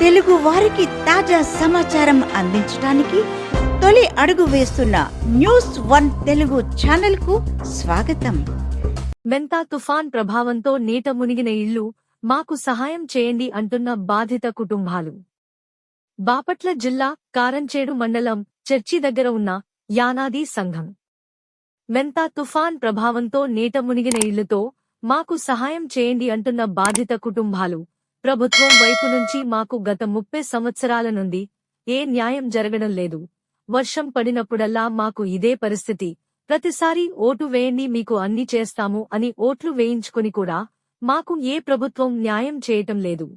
తెలుగు వారికి తాజా సమాచారం అందించడానికి తొలి అడుగు వేస్తున్న న్యూస్ వన్ తెలుగు ఛానల్కు స్వాగతం. మెంతా తుఫాన్ ప్రభావంతో నీట మునిగిన ఇళ్ళు మాకు సహాయం చేయండి అంటున్న బాధిత కుటుంబాలు. బాపట్ల జిల్లా కారంచేడు మండలం చర్చి దగ్గర ఉన్న యానాది సంఘం. మెంతా తుఫాన్ ప్రభావంతో నీట మునిగిన ఇళ్ళుతో మాకు సహాయం చేయండి అంటున్న బాధిత కుటుంబాలు ప్రభుత్వం వైపు నుంచి మాకు గత ముప్పై సంవత్సరాల నుండి ఏ న్యాయం జరగడం లేదు. వర్షం పడినప్పుడల్లా మాకు ఇదే పరిస్థితి. ప్రతిసారి ఓటు వేయండి మీకు అన్ని చేస్తాము అని ఓట్లు వేయించుకుని కూడా మాకు ఏ ప్రభుత్వం న్యాయం చేయటం లేదు.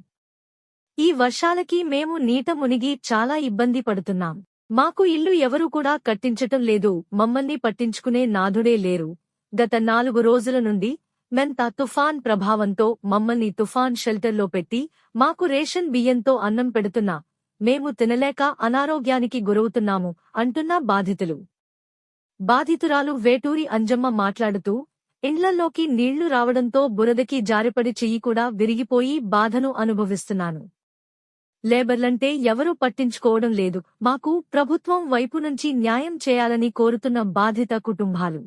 ఈ వర్షాలకి మేము నీట మునిగి చాలా ఇబ్బంది పడుతున్నాం. మాకు ఇల్లు ఎవరూ కూడా కట్టించటం లేదు. మమ్మల్ని పట్టించుకునే నాథుడే లేరు. గత నాలుగు రోజుల నుండి మెంత తుఫాన్ ప్రభావంతో మమ్మల్ని తుఫాన్ షెల్టర్లో పెట్టి మాకు రేషన్ బియ్యంతో అన్నం పెడుతున్నా. మేము తినలేక అనారోగ్యానికి గురవుతున్నాము అంటున్న బాధితులు. బాధితురాలు వేటూరి అంజమ్మ మాట్లాడుతూ ఇండ్లల్లోకి నీళ్ళు రావడంతో బురదకి జారిపడి చెయ్యి కూడా విరిగిపోయి బాధను అనుభవిస్తున్నాను. లేబర్లంటే ఎవరూ పట్టించుకోవడం లేదు. మాకు ప్రభుత్వం వైపు నుంచి న్యాయం చేయాలని కోరుతున్న బాధిత కుటుంబాలు.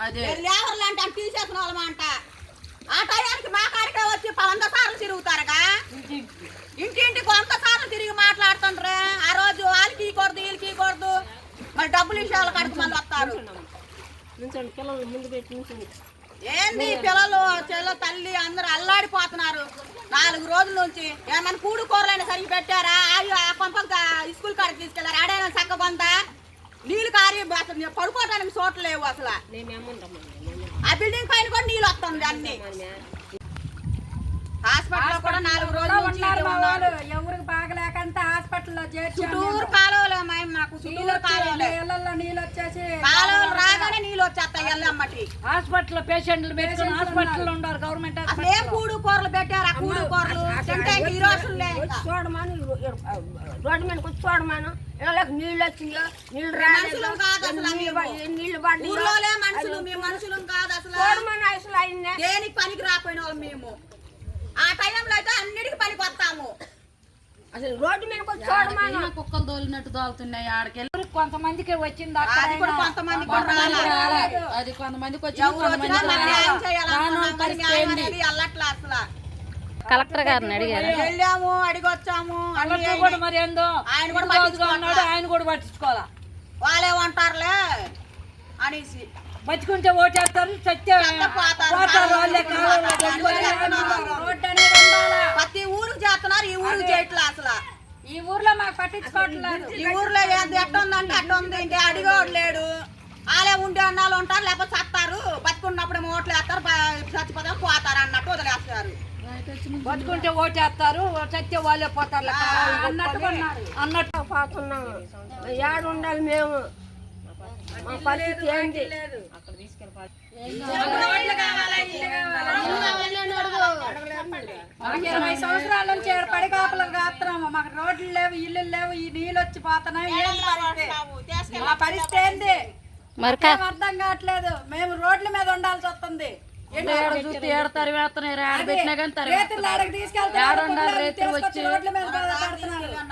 అదే. ఏ లేబర్లు అంటే తీసేసిన అంట ఆ టయానికి మా కాడికే వచ్చి వంద సార్లు తిరుగుతారుగా? ఇంటింటికి వంద సార్లు తిరిగి మాట్లాడుతుండ్రే. ఆ రోజు వాళ్ళకి ఇవ్వకూడదు వీళ్ళకి ఇవ్వకూడదు మరి డబ్బులు ఇచ్చే వాళ్ళ కాడికి మళ్ళీ వస్తారు ఏంది పిల్లలు చెల్ల తల్లి అందరూ అల్లాడిపోతున్నారు. నాలుగు రోజుల నుంచి ఏమైనా కూడు కూరలైనా సరిగ్గా పెట్టారా? అయ్యో ఆ పంపకు స్కూల్ కాడికి తీసుకెళ్ళారు ఆడైనా చక్క కొంత నీళ్ళు కారి అసలు పడుకోవడానికి చోట్ల లేవు అసలు. ఆ బిల్డింగ్ పైన కూడా నీళ్ళు వస్తుంది అన్ని. హాస్పిటల్ కూడా నాలుగు రోజుల ఉన్నారు ఎవరికి బాగలేకంటే హాస్పిటల్లో చేర్చాం చుట్టూరు కాలువలు అమ్మాయి మాకు చుట్టూరు కాలువలే. ఇళ్ళల్లో నీళ్ళు వచ్చేసి కాలువలు రాగానే నీళ్ళు వచ్చేస్తాయి ఎల్లమ్మటి. హాస్పిటల్ పేషెంట్లు హాస్పిటల్ ఉన్నారు. గవర్నమెంట్ అసలు ఏం కూడు కూరలు పెట్టారు? ఆ కూడు కూరలు. చూడమాను రోడ్డు మీదకి వచ్చి చూడమాను. నీళ్ళు వచ్చిందో నీళ్ళు. నీళ్ళు పడి మనుషులు కాదు అసలు. చూడమని అసలు అయిందే దేనికి పనికి రాపోయిన వాళ్ళు మేము? ఆ టైంలో అయితే అన్నిటికి పనికి వస్తాము. అసలు రోడ్డు మీదకి వచ్చి చూడమాను. కుక్కలు తోలినట్టు తోలుతున్నాయి ఆడకెళ్ళి కొంతమందికి వచ్చింది అది కూడా కొంతమందికి. అది కొంతమందికి వచ్చి ఎవరు వచ్చినా మరి న్యాయం చేయాలనుకున్నాం మరి న్యాయం అనేది అల్లట్లా అసలు. కలెక్టర్ గారిని అడిగారు? వెళ్ళాము అడిగొచ్చాము కూడా మరి ఏందో? ఆయన కూడా. ఉన్నాడు ఆయన కూడా పట్టించుకోవాలా? వాళ్ళేమంటారులే అనేసి. బతుకుంటే ఓటేస్తారు ఉండాలా? ప్రతి ఊరికి చేస్తున్నారు ఈ ఊరికి చేయట్లే అసలు. ఈ ఊర్లో మాకు పట్టించుకోవట్లేదు. ఈ ఊర్లో ఏంది ఎట్ట ఉందంటే అట్ట ఉంది అడిగోడు లేడు. వాళ్ళే ఉండే అన్నాళ్ళు ఉంటారు లేకపోతే చస్తారు. బతుకున్నప్పుడు ఓట్లు వేస్తారు చచ్చిపోతారు పోతారు అన్నట్టు వదిలేస్తారు బతుకుంటే ఓటేస్తారు చచ్చే వాళ్ళే పోతారు. అన్నట్టు పోతున్నాము ఏడు ఉండాలి మేము. మా పరిస్థితి ఏంటి? ఇరవై సంవత్సరాల నుంచి పడి కాపలం కాస్తున్నాము మాకు రోడ్లు లేవు ఇల్లు లేవు ఈ నీళ్ళు వచ్చి పోతున్నాయి. మా పరిస్థితి ఏంది మరి కా- ఏం అర్థం కావట్లేదు. మేము రోడ్ల మీద ఉండాల్సి వస్తుంది. ఏడ చూస్తే వేస్తున్నారు ఏడ పెట్టినా కానీ రేతులు వచ్చి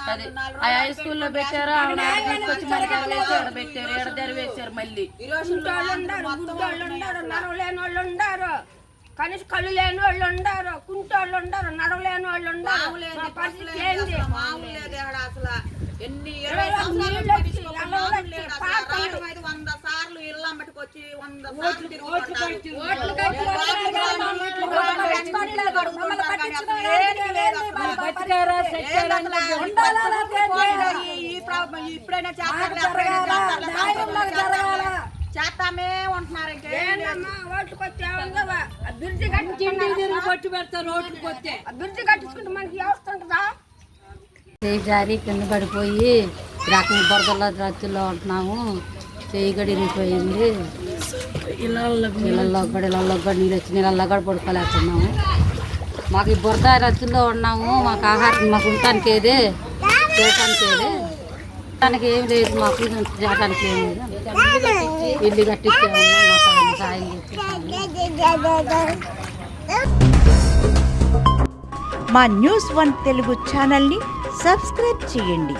అది ఆ హై స్కూల్లో పెట్టారు ఆవిడ ఆడ తీసుకొచ్చి మన వేసి ఆడ పెట్టారు ఏడ తెరవేశారు మళ్ళీ. కనీసం కళ్ళు లేని వాళ్ళు ఉండారు కుంటోళ్ళు ఉండారు నడవలేని వాళ్ళు ఉండారు పరిస్థితి ఏంది అసలు? ఎన్ని ఇప్పుడైనా. చేస్తామే ఉంటున్నారు. అభివృద్ధి తిరిగి కొట్టి పెడతారు ఓటుకు వస్తే అభివృద్ధి కట్టించుకుంటే మనకి వ్యవస్థ ఉంటుందా? చేయి జారి కింద పడిపోయి రకం బురదలో రచ్చుల్లో ఉంటున్నాము. చేయి గడి ఇరిగిపోయింది ఇళ్ళల్లో కూడా ఇళ్ళల్లో కూడా నీళ్ళు వచ్చి నీళ్ళల్లో కూడా పడుకోలేకున్నాము మాకు ఈ బురద రచ్చుల్లో ఉన్నాము మాకు ఆహారం మాకు ఉండటానికి ఏదే? చేయటానికి ఏదే? దానికి ఏం లేదు మాకు చేయటానికి ఏం లేదు. ఇల్లు మాకు సాయం చేసి మా న్యూస్ వన్ తెలుగు ఛానల్ని సబ్స్క్రైబ్ చేయండి.